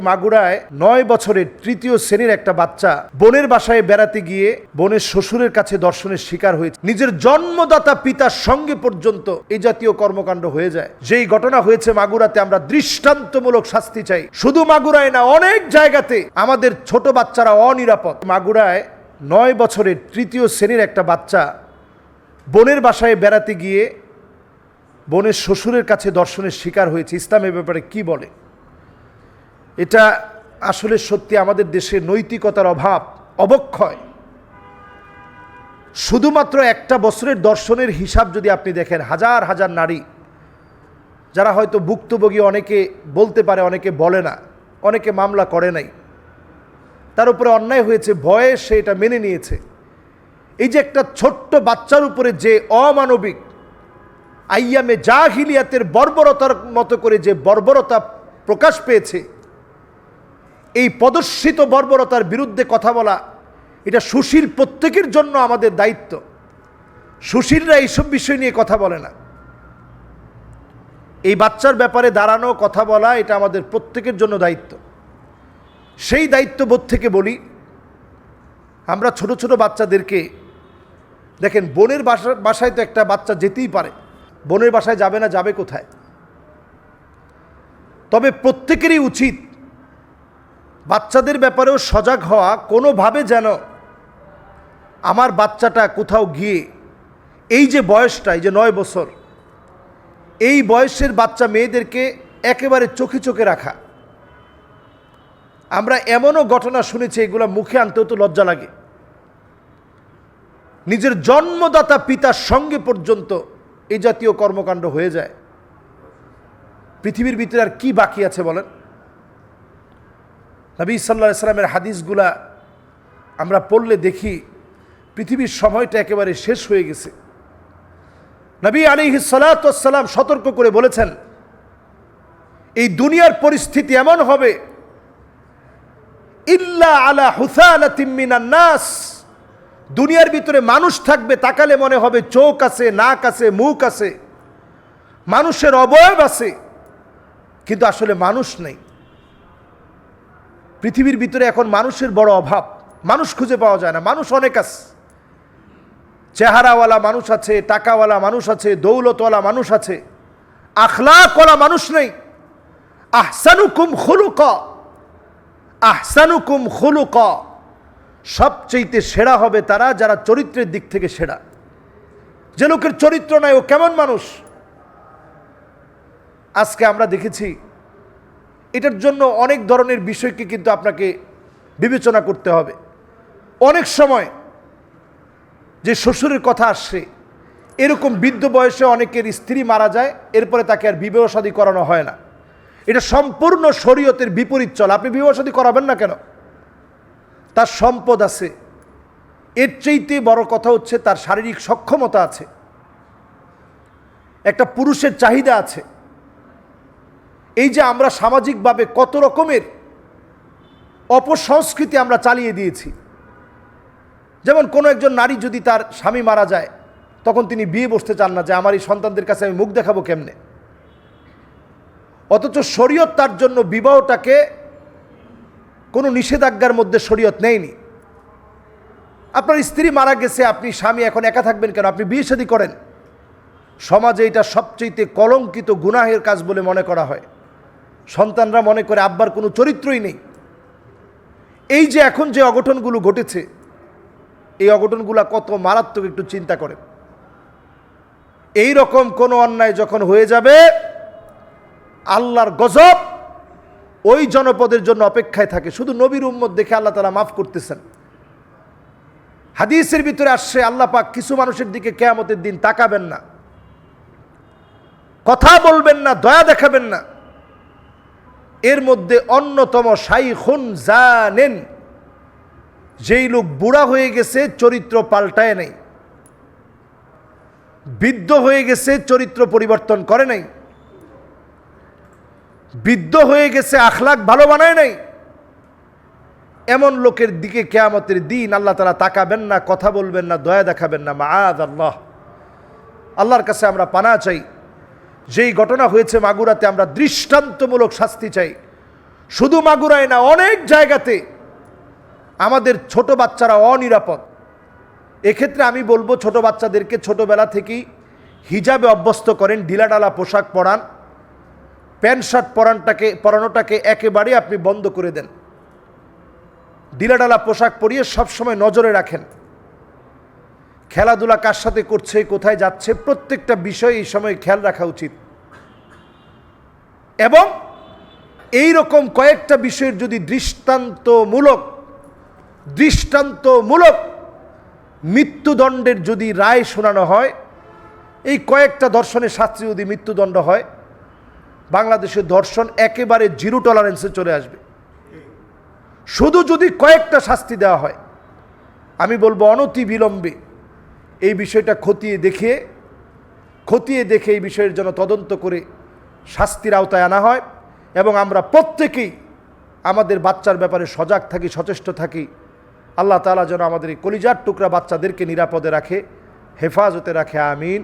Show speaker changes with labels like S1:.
S1: মাগুরায় নয় বছরের তৃতীয় শ্রেণির একটা বাচ্চা বোনের বাসায় বেড়াতে গিয়ে বোনের শ্বশুরের কাছে দর্শনের শিকার হয়েছে। নিজের জন্মদাতা পিতার সঙ্গে পর্যন্ত এই জাতীয় কর্মকাণ্ড হয়ে যায়। যেই ঘটনা হয়েছে মাগুরাতে, আমরা দৃষ্টান্তমূলক শাস্তি চাই। শুধু মাগুরায় না, অনেক জায়গাতে আমাদের ছোট বাচ্চারা অনিরাপদ। মাগুরায় নয় বছরের তৃতীয় শ্রেণির একটা বাচ্চা বোনের বাসায় বেড়াতে গিয়ে বোনের শ্বশুরের কাছে দর্শনের শিকার হয়েছে। ইসলামের ব্যাপারে কি বলে? এটা আসলে সত্যি আমাদের দেশে নৈতিকতার অভাব, অবক্ষয়। শুধুমাত্র একটা বছরের দর্শনের হিসাব যদি আপনি দেখেন, হাজার হাজার নারী, যারা হয়তো ভুক্তভোগী, অনেকে বলতে পারে, অনেকে বলে না, অনেকে মামলা করে নাই। তার উপরে অন্যায় হয়েছে, ভয়ে সে এটা মেনে নিয়েছে। এই যে একটা ছোট্ট বাচ্চার উপরে যে অমানবিক, আইয়ামে জাহিলিয়াতের বর্বরতার মতো করে যে বর্বরতা প্রকাশ পেয়েছে এই প্রদর্শিত বর্বরতার বিরুদ্ধে কথা বলা, এটা সুশীল প্রত্যেকের জন্য আমাদের দায়িত্ব। সুশীলরা এইসব বিষয় নিয়ে কথা বলে না। এই বাচ্চার ব্যাপারে দাঁড়ানো, কথা বলা, এটা আমাদের প্রত্যেকের জন্য দায়িত্ব। সেই দায়িত্ববোধ থেকে বলি, আমরা ছোট ছোট বাচ্চাদেরকে, দেখেন, বোনের বাসা, বাসায় তো একটা বাচ্চা যেতেই পারে। বোনের বাসায় যাবে না, যাবে কোথায়? তবে প্রত্যেকেরই উচিত বাচ্চাদের ব্যাপারেও সজাগ হওয়া কোনোভাবে যেন আমার বাচ্চাটা কোথাও গিয়ে এই যে বয়সটা, এই যে নয় বছর, এই বয়সের বাচ্চা মেয়েদেরকে একেবারে চোখে চোখে রাখা। আমরা এমনও ঘটনা শুনেছি, এগুলো মুখে আনতেও তো লজ্জা লাগে। নিজের জন্মদাতা পিতার সঙ্গে পর্যন্ত এই জাতীয় কর্মকাণ্ড হয়ে যায়। পৃথিবীর ভিতরে আর কি বাকি আছে বলেন? নবী সাল্লা সাল্লামের হাদিসগুলা আমরা পড়লে দেখি পৃথিবীর সময়টা একেবারে শেষ হয়ে গেছে। নবী আলী সালাতাম সতর্ক করে বলেছেন, এই দুনিয়ার পরিস্থিতি এমন হবে, ইল্লা আলা হুসান নাস, দুনিয়ার ভিতরে মানুষ থাকবে, তাকালে মনে হবে চোখ আছে, নাক আছে, মুখ আছে, মানুষের অবয়ব আছে, কিন্তু আসলে মানুষ নেই। পৃথিবীর ভিতরে এখন মানুষের বড় অভাব। মানুষ খুঁজে পাওয়া যায় না। মানুষ অনেক আছে। চেহারাওয়ালা মানুষ আছে, টাকাওয়ালা মানুষ আছে, দৌলতওয়ালা মানুষ আছে। আখলাকওয়ালা মানুষ নেই। আহসানুকুম খুলুক। আহসানুকুম খুলুক। সবচেয়েতে সেরা হবে তারা যারা চরিত্রের দিক থেকে সেরা। যে লোকের চরিত্র নাই, ও কেমন মানুষ? আজকে আমরা দেখেছি এটার জন্য অনেক ধরনের বিষয়কে কিন্তু আপনাকে বিবেচনা করতে হবে। অনেক সময় যে শ্বশুরের কথা আসছে, এরকম বৃদ্ধ বয়সে অনেকের স্ত্রী মারা যায়, এরপরে তাকে আর বিবাহ শাদী করানো হয় না। এটা সম্পূর্ণ শরীয়তের বিপরীত চল। আপনি বিবাহ শাদী করাবেন না কেন? তার সম্পদ আছে। এর চাইতে বড় কথা হচ্ছে তার শারীরিক সক্ষমতা আছে। একটা পুরুষের চাহিদা আছে। এই যে আমরা সামাজিকভাবে কত রকমের অপসংস্কৃতি আমরা চালিয়ে দিয়েছি। যেমন কোনো একজন নারী যদি তার স্বামী মারা যায়, তখন তিনি বিয়ে বসতে চান না যে আমার এই সন্তানদের কাছে আমি মুখ দেখাবো কেমনে? অথচ শরীয়ত তার জন্য বিবাহটাকে কোনো নিষেধাজ্ঞার মধ্যে শরীয়ত নেয়নি। আপনার স্ত্রী মারা গেছে, আপনি স্বামী এখন একা থাকবেন কেন? আপনি বিয়ে শাদী করেন। সমাজে এটা সবচেয়ে কলঙ্কিত গুনাহের কাজ বলে মনে করা হয়। সন্তানরা মনে করে আব্বার কোনো চরিত্রই নেই। এই যে এখন যে অঘটনগুলো ঘটেছে, এই অঘটনগুলো কত মারাত্মক একটু চিন্তা করেন। এই রকম কোনো অন্যায় যখন হয়ে যাবে, আল্লাহর গজব ওই জনপদের জন্য অপেক্ষায় থাকে। শুধু নবীর উম্মত দেখে আল্লাহ তালা মাফ করতেছেন। হাদিসের ভিতরে আসছে, আল্লাহ পাক কিছু মানুষের দিকে কেয়ামতের দিন তাকাবেন না। কথা বলবেন না, দয়া দেখাবেন না। এর মধ্যে অন্যতম শাইখুন জানেন। যেই লোক বুড়া হয়ে গেছে, চরিত্র পাল্টায় নাই। বৃদ্ধ হয়ে গেছে, চরিত্র পরিবর্তন করে নাই। বৃদ্ধ হয়ে গেছে আখলাখ ভালো বানায় নাই। এমন লোকের দিকে কেয়ামতের দিন আল্লাহ তালা তাকাবেন না, কথা বলবেন না, দয়া দেখাবেন না। মা আল্লাহ আল্লাহর কাছে আমরা পানা চাই। যেই ঘটনা হয়েছে মাগুরাতে, আমরা দৃষ্টান্তমূলক শাস্তি চাই। শুধু মাগুরায় না, অনেক জায়গাতে আমাদের ছোট বাচ্চারা অনিরাপদ। এক্ষেত্রে আমি বলব, ছোট বাচ্চাদেরকে ছোটবেলা থেকেই হিজাবে অভ্যস্ত করেন ঢিলাডালা পোশাক পরান, প্যান্ট শার্ট পরানটাকে, পরানোটাকে একেবারে আপনি বন্ধ করে দেন। ঢিলাডালা পোশাক পরিয়ে সবসময় নজরে রাখেন। খেলাধুলা কার সাথে করছে, কোথায় যাচ্ছে, প্রত্যেকটা বিষয় এই সময় খেয়াল রাখা উচিত। এবং এই রকম কয়েকটা বিষয়ের যদি দৃষ্টান্তমূলক দৃষ্টান্তমূলক মৃত্যুদণ্ডের যদি রায় শোনানো হয়, এই কয়েকটা ধর্ষণের শাস্তি যদি মৃত্যুদণ্ড হয়, বাংলাদেশের ধর্ষণ একেবারে জিরো টলারেন্সে চলে আসবে। শুধু যদি কয়েকটা শাস্তি দেওয়া হয়, আমি বলব অনতি বিলম্বে এই বিষয়টা খতিয়ে দেখে খতিয়ে দেখে এই বিষয়ের জন্য তদন্ত করে শাস্তির আওতায় আনা হয় এবং আমরা প্রত্যেকেই আমাদের বাচ্চার ব্যাপারে সজাগ থাকি, সচেষ্ট থাকি। আল্লাহ তালা যেন আমাদের এই কলিজার টুকরা বাচ্চাদেরকে নিরাপদে রাখে, হেফাজতে রাখে, আমিন।